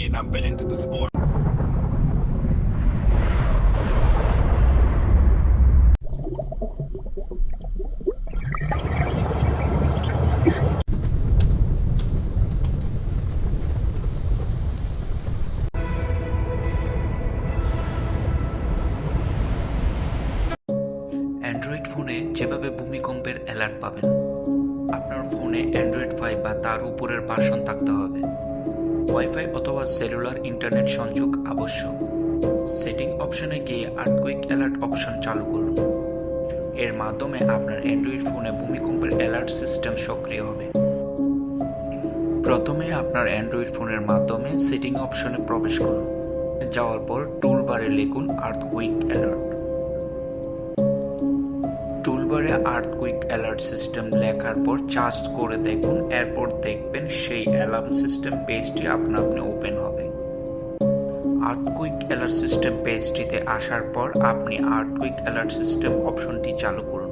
I've been into the sport. Android ফোনে যেভাবে ভূমিকম্পের অ্যালার্ট পাবেন, আপনার ফোনে অ্যান্ড্রয়েড ফাইভ বা তার উপরের ভার্সন থাকতে হবে ওয়াইফাই অথবা সেলুলার ইন্টারনেট সংযোগ আবশ্যক। সেটিং অপশনে গিয়ে আর্থকুইক অ্যালার্ট অপশন চালু করুন। এর মাধ্যমে আপনার অ্যান্ড্রয়েড ফোনে ভূমিকম্পের অ্যালার্ট সিস্টেম সক্রিয় হবে। প্রথমে আপনার অ্যান্ড্রয়েড ফোনের মাধ্যমে সেটিং অপশনে প্রবেশ করুন। যাওয়ার পর টুল বারে লিখুন আর্থকুইক অ্যালার্ট টুলবারে আর্থকুইক অ্যালার্ট সিস্টেম লেখার পর চার্জ করে দেখুন, এরপর দেখবেন সেই অ্যালার্ম সিস্টেম পেজটি আপনা আপনি ওপেন হবে। আর্থকুইক অ্যালার্ট সিস্টেম পেজটিতে আসার পর আপনি আর্থকুইক অ্যালার্ট সিস্টেম অপশনটি চালু করুন।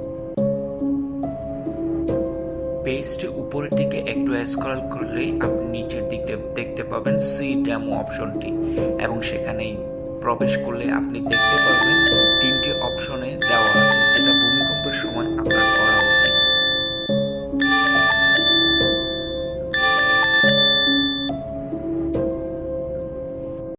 পেজটি উপরের দিকে একটু স্ক্রল করলেই আপনি নিচের দিকে দেখতে পাবেন সি ডেমো অপশনটি এবং সেখানেই প্রবেশ করলে আপনি দেখতে দেওয়া